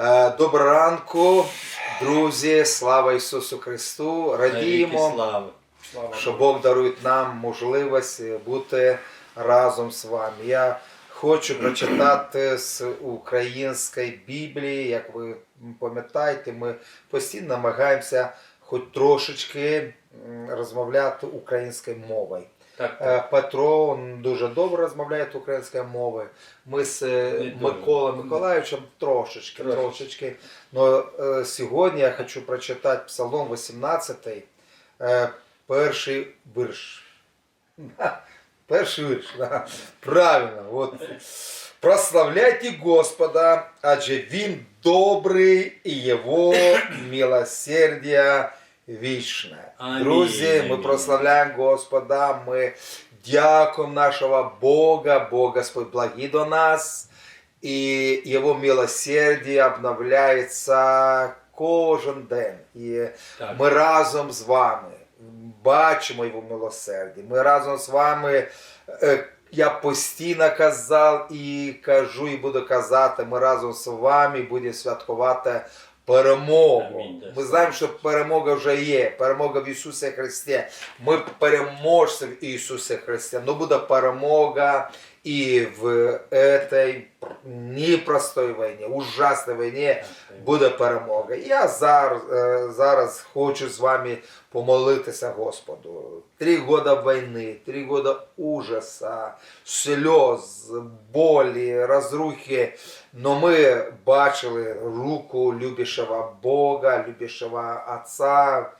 Е, Доброго ранку, друзі, слава Ісусу Христу! Радіємо, що Бог дарує нам можливість бути разом з вами. Я хочу прочитати з української Біблії. Як ви пам'ятаєте, ми постійно намагаємося хоч трошечки розмовляти українською мовою. Так, Е, так. Петро він дуже добре розмовляє українською мовою. Ми з е. Миколою Миколаївичем трошечки, Трошечки. Но е, сьогодні я хочу прочитати Псалом 18, е, перший вірш. Перший вірш, правильно. От. Прославляйте Господа, адже Він добрий і Його милосердя вічне. Амінь, Друзі, ми прославляємо Господа, ми дякуємо нашого Бога, Бог Господь благий до нас, і Його милосердя обновляється кожен день. І так. ми разом з вами бачимо Його милосердя. Ми разом з вами. е, Я постійно казав і кажу, і буду казати, ми разом з вами будемо святкувати перемогу. Ми знаємо, що перемога вже є. Перемога в Ісусі Христі. Ми переможці в Ісусі Христі. Ну буде перемога і в цій непростій війні, ужасній війні буде перемога. Я зараз, е, зараз хочу з вами помолитися Господу. Три года війни, три года ужаса, сльоз, болі, розрухи. Но ми бачили руку любящого Бога, любящого Отца.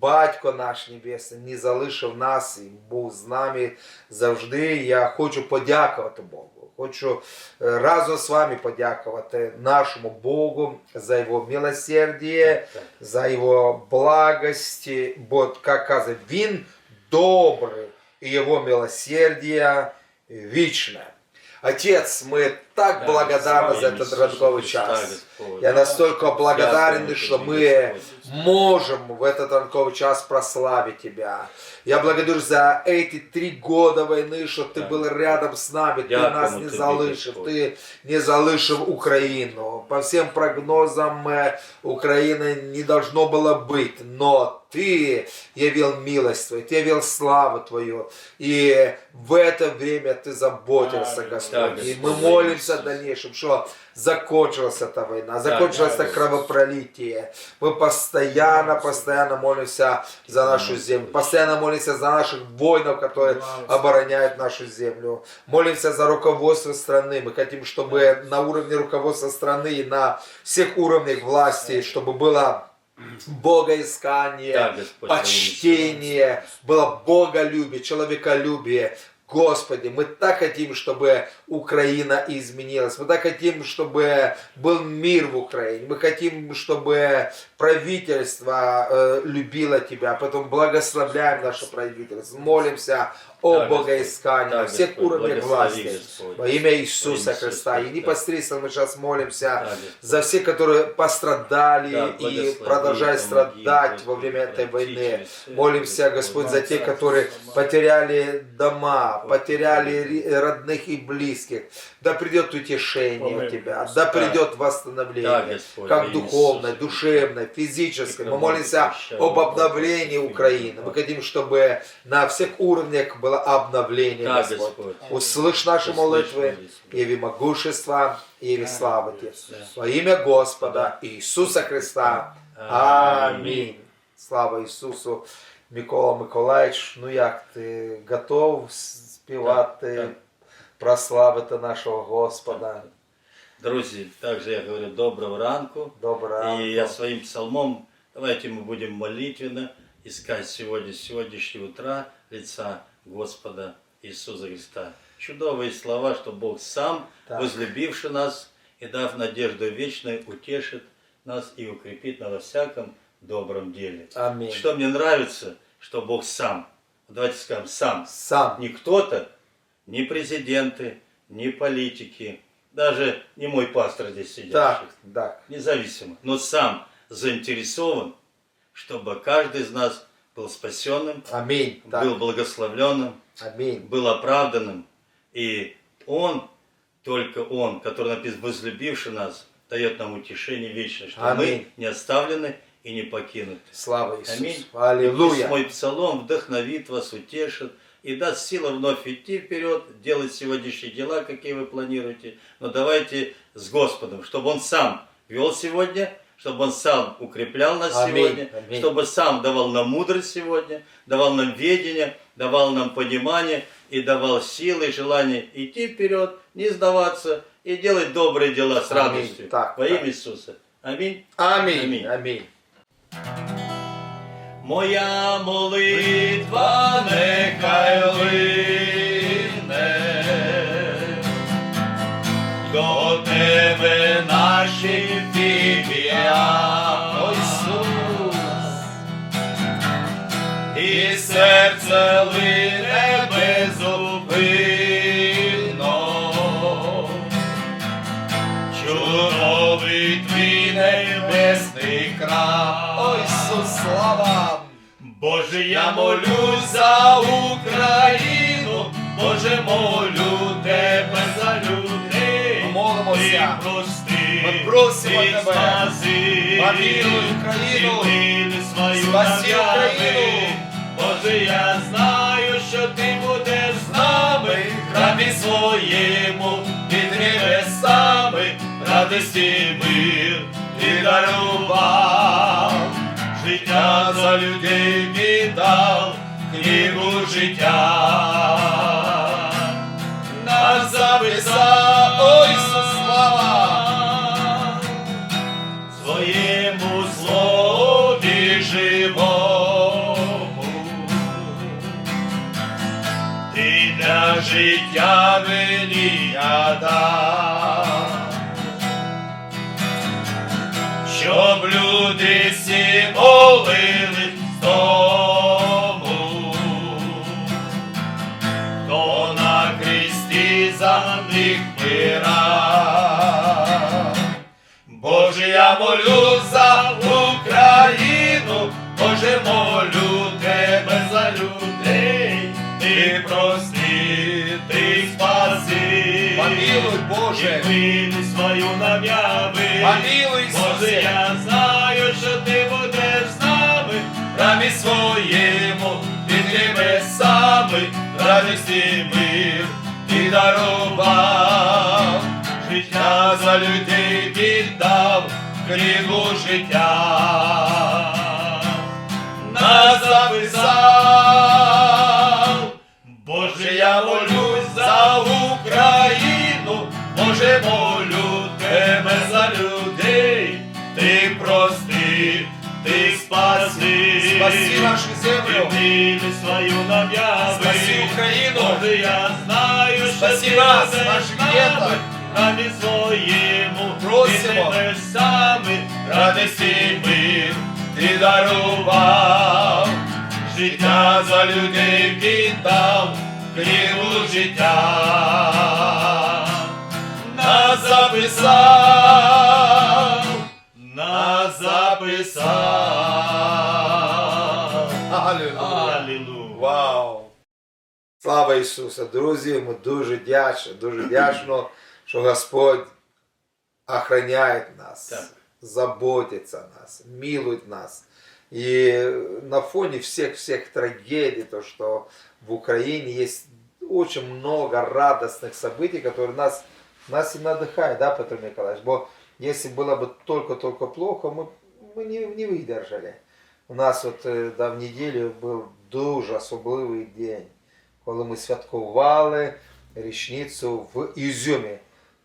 Батько наш Небесний не залишив нас і був з нами завжди. Я хочу подякувати Богу. Хочу е, разом з вами подякувати нашому Богу за Його милосердие, Так. за Його благості, бо, як каже, Він добрий, і Його милосердие вічне. Отец, мы так Да, благодарны слава за имени этот Иисуса ранковый Христа, час. Господь. Я настолько благодарен, Дякую что тобі, мы Господь. можем в этот ранковый час прославить Тебя. Я благодарю за эти три года войны, что Ты Да. был рядом с нами, Ты Дякуємо нас не тобі, залишив, Господь. Ты не залишив Украину. По всем прогнозам э, Украины не должно было быть, но Ты явил милость Твою, Ты явил славу Твою, и в это время Ты заботился, Да, Господь. И мы Господь. молимся в дальнейшем, что закончилась эта война, закончилось да, это кровопролитие. Мы постоянно, постоянно молимся за нашу землю, постоянно молимся за наших воинов, которые обороняют нашу землю. Молимся за руководство страны. Мы хотим, чтобы на уровне руководства страны и на всех уровнях власти, чтобы было богоискание, имя почтение, было боголюбие, человеколюбие. Господи, мы так хотим, чтобы Украина изменилась. Мы так хотим, чтобы был мир в Украине. Мы хотим, чтобы правительство э, любило Тебя. Потом благословляем наше правительство. Молимся о богоискании на всех уровнях власти. Во имя Иисуса Христа. И непосредственно мы сейчас молимся за всех, которые пострадали Да, и продолжают страдать во время этой войны. все, Молимся, Господь, за тех, которые потеряли дома, потеряли родных и близких. Да придет утешение от Тебя, да придет восстановление, как духовное, душевное, физическое. Мы молимся об обновлении Украины. Мы хотим, чтобы на всех уровнях было обновление, Так, Господь. Господь. Услышь наши Услышь, молитвы, Господи. яви могущество, яви славу Тебе. Да. Во имя Господа Ісуса Христа. Амінь. Слава Ісусу. Микола Миколаївич, ну як ти готов співати, Так, так. прославити нашого Господа? Друзі, также я говорю доброго ранку. Добре. И я своим псалмом, давайте мы будем молитвенно искать сегодня, с сегодняшнего утра лица Господа Иисуса Христа. Чудовые слова, что Бог сам, Так. возлюбивший нас и дав надежду вечную, утешит нас и укрепит нас во всяком добром деле. Амінь. Что мне нравится, что Бог сам, давайте скажем, сам, Сам. не кто-то, не президенты, не политики, даже не мой пастор здесь сидящий, Так, так. независимо, но сам заинтересован, чтобы каждый из нас был спасенным, Амінь. Так. был благословленным, Амінь. был оправданным. И Он, только Он, который написан, возлюбивший нас, дает нам утешение вечное, что Аминь. мы не оставлены и не покинуты. Слава Иисусу. Аминь. Пусть Аллилуйя. мой псалом вдохновит вас, утешит и даст силы вновь идти вперед, делать сегодняшние дела, какие вы планируете. Но давайте с Господом, чтобы Он сам вел сегодня, чтобы Он сам укреплял нас Аминь. сегодня, Аминь. чтобы сам давал нам мудрость сегодня, давал нам ведение, давал нам понимание и давал силы и желание идти вперед, не сдаваться и делать добрые дела с Аминь. радостью. Так, Во так. имя Иисуса. Аминь. Аминь. Аминь. Аминь. Моя молитва нехай лине безупинно. Чудовий твій небесний край. О, Ісус, слава. Боже, я молюсь за Україну, Боже, молю тебе за людей. Молимося. Ти прости, Ми просимо ти тебе. спаси, Помилуй Україну. і свою Спаси. Україну. Боже, я знаю, що ти будеш з нами, храмі своєму, під небесами, радості мир ти дарував, життя за людей віддав, книгу життя. Нас записав, О, Ісус, слава. Дав, щоб люди всі молили тому, хто на кресті за них вмирав. Боже, я молю за І свою нам'яви. Помилуй, Боже, я знаю, що ти будеш з нами, в храмі своєму, під небесами, радість і мир ти дарував, життя за людей віддав, книгу життя. Нас записав, землю. Ти свою нам'яви, Спаси Україну. Боже, я знаю, Спаси що ти нас, будеш наших діток. Храмі своєму, Просимо. під небесами, радість і мир ти дарував, життя за людей віддав, книгу життя. Нас записав, нас записав. Слава Ісусу! Друзі, ми дуже вдячні, дуже вдячно, що Господь охраняє нас, Так. заботиться о нас, милует нас. И на фоне всех-всех трагедий, то, что в Украине есть очень много радостных событий, которые нас, нас и надыхают, да, Петр Николаевич? Бо если было бы только-только плохо, мы, мы не, не выдержали. У нас от е, да, в неділю був дуже особливий день, коли ми святкували річницю в Ізюмі.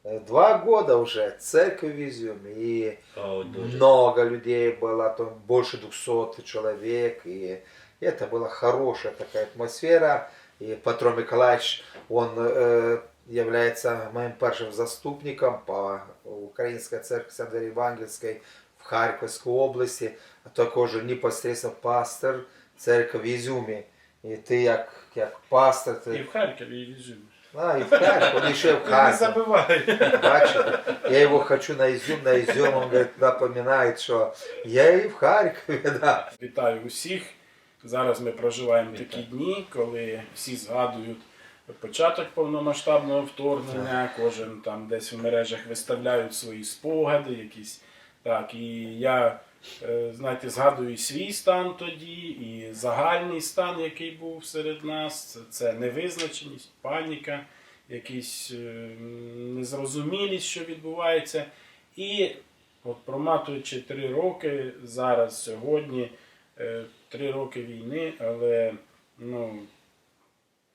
Е, Два года вже церковь в Ізюмі. І О, дуже. много людей было, там больше 200 человек, и это была хорошая такая атмосфера. И Петро Миколаевич, он э, является моим первым заступником по Украинской церкви Сандери Евангельской в Харьковской области, а також непосредственно пастор церкви в Ізюмі. І ти як, як пастор, І в Харкові, і в а, і в Харкові, він ще в Не Харкові. забувай. Бачите, я его хочу на Изюм, на Изюм, он говорит, напоминает, что я и в Харькове, да. Вітаю усіх. Зараз ми проживаємо такі дні, коли всі згадують початок повномасштабного вторгнення, кожен там десь в мережах виставляють свої спогади, якісь. Так, і я, знаєте, згадую свій стан тоді, і загальний стан, який був серед нас. Це, це невизначеність, паніка, якісь е, незрозумілість, що відбувається. І от проматуючи три роки, зараз, сьогодні, е, три роки війни, але ну,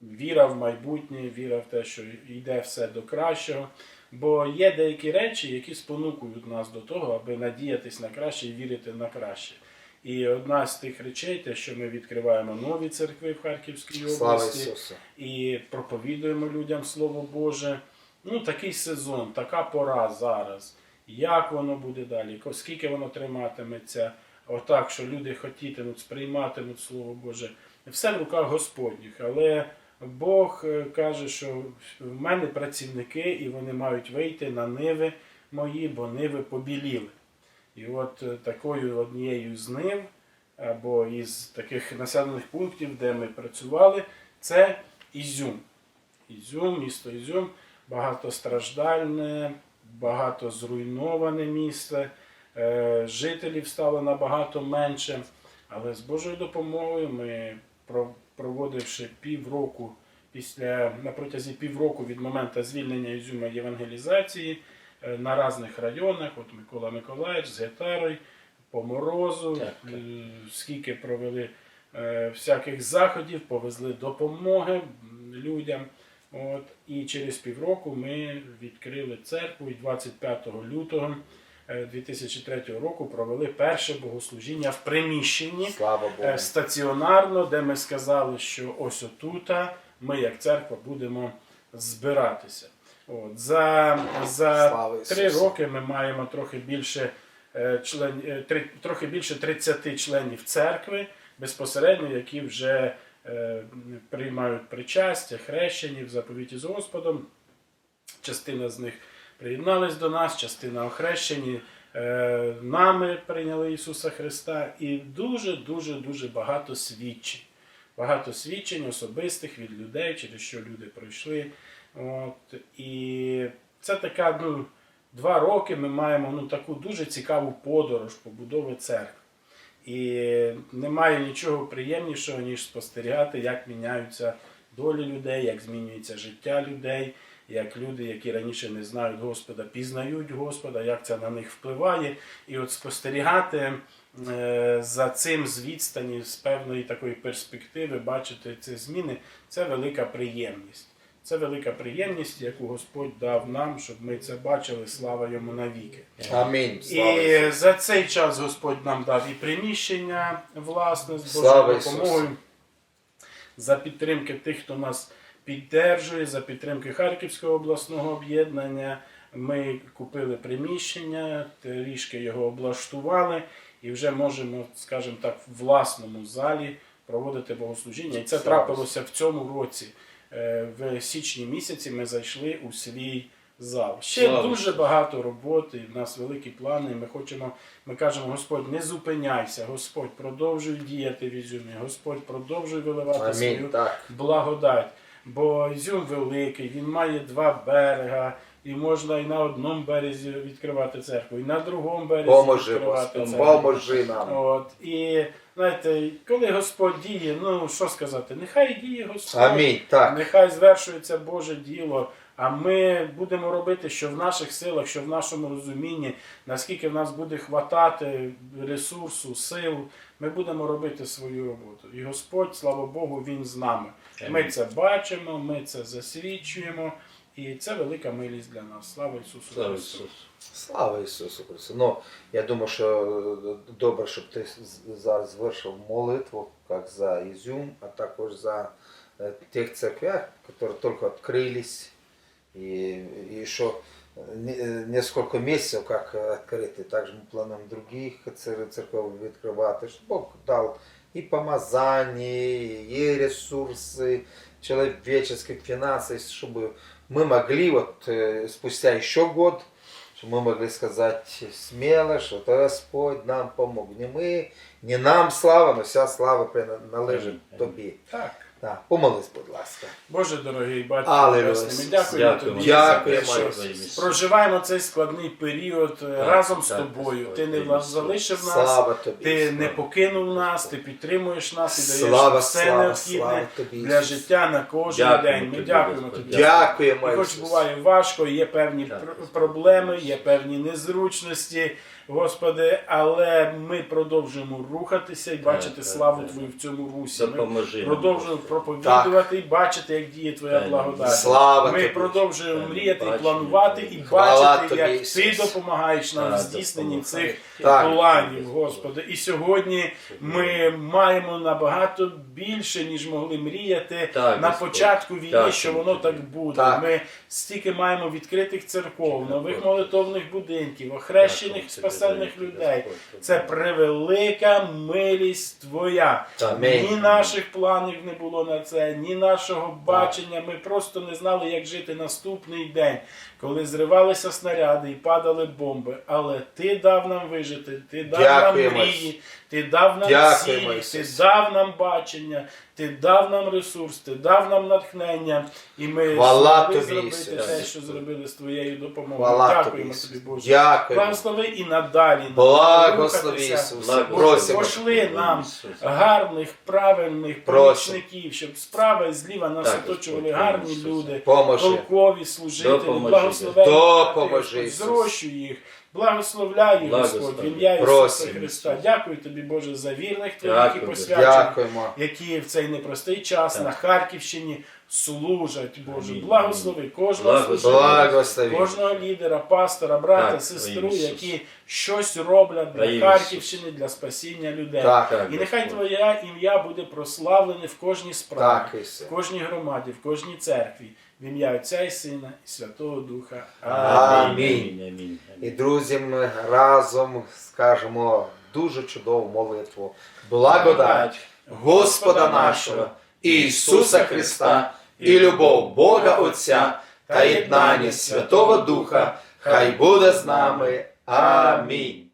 віра в майбутнє, віра в те, що йде все до кращого. Бо є деякі речі, які спонукують нас до того, аби надіятись на краще і вірити на краще. І одна з тих речей, те, що ми відкриваємо нові церкви в Харківській області і проповідуємо людям Слово Боже. Ну, такий сезон, така пора зараз. Як воно буде далі, скільки воно триматиметься, отак, що люди хотітимуть, сприйматимуть Слово Боже. Все в руках Господніх. Але Бог е, каже, що в мене працівники, і вони мають вийти на ниви мої, бо ниви побіліли. І от е, такою однією з нив, або із таких населених пунктів, де ми працювали, це Ізюм. Ізюм, місто Ізюм, багатостраждальне, багато зруйноване місце, е, жителів стало набагато менше. Але з Божою допомогою ми, проводивши півроку після на протязі півроку від моменту звільнення Ізюма євангелізації е, на різних районах, от Микола Миколаївич з Гетарою, по морозу, Так, так. е, скільки провели е, всяких заходів, повезли допомоги людям. От, і через півроку ми відкрили церкву і 25 лютого 2003 року провели перше богослужіння в приміщенні Слава Богу. е, стаціонарно, де ми сказали, що ось отута ми, як церква, будемо збиратися. От, за, за Слава три Ісусу. роки ми маємо трохи більше, е, член, е, три, трохи більше 30 членів церкви, безпосередньо, які вже е, приймають причастя, хрещені в заповіті з Господом. Частина з них приєднались до нас, частина охрещені. Е, нами прийняли Ісуса Христа, і дуже, дуже, дуже багато свідчень. Багато свідчень особистих від людей, через що люди пройшли. От, і це така, ну, два роки ми маємо ну, таку дуже цікаву подорож побудови церкви. І немає нічого приємнішого, ніж спостерігати, як міняються долі людей, як змінюється життя людей, як люди, які раніше не знають Господа, пізнають Господа, як це на них впливає. І от спостерігати е, за цим з відстані, з певної такої перспективи, бачити ці зміни, це велика приємність. Це велика приємність, яку Господь дав нам, щоб ми це бачили. Слава йому навіки. Амінь. І за цей час Господь нам дав і приміщення власне з Божою допомогою, за підтримки тих, хто нас піддержує, за підтримки Харківського обласного об'єднання. Ми купили приміщення, трішки його облаштували і вже можемо, скажімо так, в власному залі проводити богослужіння. І це трапилося в цьому році. Е, В січні місяці ми зайшли у свій зал. Ще Слава дуже багато роботи. В нас великі плани. Ми хочемо, ми кажемо, Господь, не зупиняйся, Господь, продовжуй діяти в Ізюмі, Господь, продовжуй виливати Амінь. свою Так. благодать. Бо Ізюм великий, він має два берега, і можна і на одному березі відкривати церкву, і на другому березі Поможи, відкривати Господь. церкву. Поможи нам. От, і знаєте, коли Господь діє, ну що сказати, нехай діє Господь. Амінь. Так. Нехай звершується Боже діло, а ми будемо робити, що в наших силах, що в нашому розумінні, наскільки в нас буде хватати ресурсу, сил, ми будемо робити свою роботу. І Господь, слава Богу, Він з нами. Ми це бачимо, ми це засвідчуємо, і це велика милість для нас. Слава Ісусу Слава Христу! Ісусу. Слава Ісусу Христу. Ну, я думаю, що е, добре, щоб ти зараз звершив молитву, як за Ізюм, а також за е, тих церквях, які тільки відкрились, і, і що е, не- е, несколько месяцев как открыты, также мы плануем других цер- церков відкривати, щоб Бог дав і помазання, і ресурси человеческих, финансов, чтобы мы могли вот э, спустя еще год чтобы мы могли сказать смело, что это Господь нам помог. Не мы, не нам слава, но вся слава принадлежит Аминь. Тобі. Так. Да. Помолись, будь ласка. Боже дорогий батько. Небесний, ми дякуємо Дякуємо. тобі за те, що проживаємо цей складний період е, Так, разом з тобою. Ти не Ісус. залишив нас, Слава тобі. ти слава. не покинув нас, ти підтримуєш нас і даєш Слава, все слава, необхідне слава тобі, для життя на кожен Дякуємо день. Ми тобі, дякуємо тобі. Дякуємо, І хоч буває важко, є певні Так, Господи. проблеми, є певні незручності, Господи, але ми продовжуємо рухатися і бачити так, славу так. Твою в цьому русі. Ми Допоможи продовжуємо проповідувати і бачити, як діє Твоя благодать. Слава Ми тобі. продовжуємо Так, мріяти і планувати і Хвала бачити, тобі, як Ісус. Ти допомагаєш нам в здійсненні цих Так. планів, Господи. І сьогодні ми маємо набагато більше, ніж могли мріяти Так, на початку війни, Так, що воно так буде. Так. Ми стільки маємо відкритих церков, нових молитовних будинків, охрещених спасенних людей. Це превелика милість Твоя. Ні наших планів не було на це, ні нашого бачення. Ми просто не знали, як жити наступний день, коли зривалися снаряди і падали бомби. Але ти дав нам вижити, ти дав Дякуємо. нам мрії, ти дав нам Дякуємо, цілі, ти дав нам бачення, ти дав нам ресурс, ти дав нам натхнення, і ми Хвала змогли тобі, зробити Ісус. те, що зробили з твоєю допомогою. Хвала Дякуємо тобі, тобі, Боже. Дякуємо. Благослови і надалі. Благослови. Ісус. Просимо. Пошли нам гарних, правильних помічників, щоб справа і зліва нас оточували гарні люди, толкові служителі, Допоможи. благословенні. Допоможи, Господь, Зрощуй їх, благословляй їх, Господь, в ім'я Ісуса Христа. Дякую тобі, Боже, за вірних твоїх і посвячених, які в цей непростий час на Харківщині служать, Боже. Благослови кожного служителя, кожного лідера, пастора, брата, Так, сестру, які щось роблять для Харківщини, для спасіння людей. Так. Так, І нехай Господь. Твоє ім'я буде прославлене в кожній справі, Так, в кожній громаді, в кожній церкві, в ім'я Отця і Сина і Святого Духа. Амінь. Амінь. Амінь. І друзі, ми разом скажемо дуже чудову молитву. Благодать Господа нашого Ісуса Христа і любов Бога Отця та єднання Святого Духа хай буде з нами. Амінь.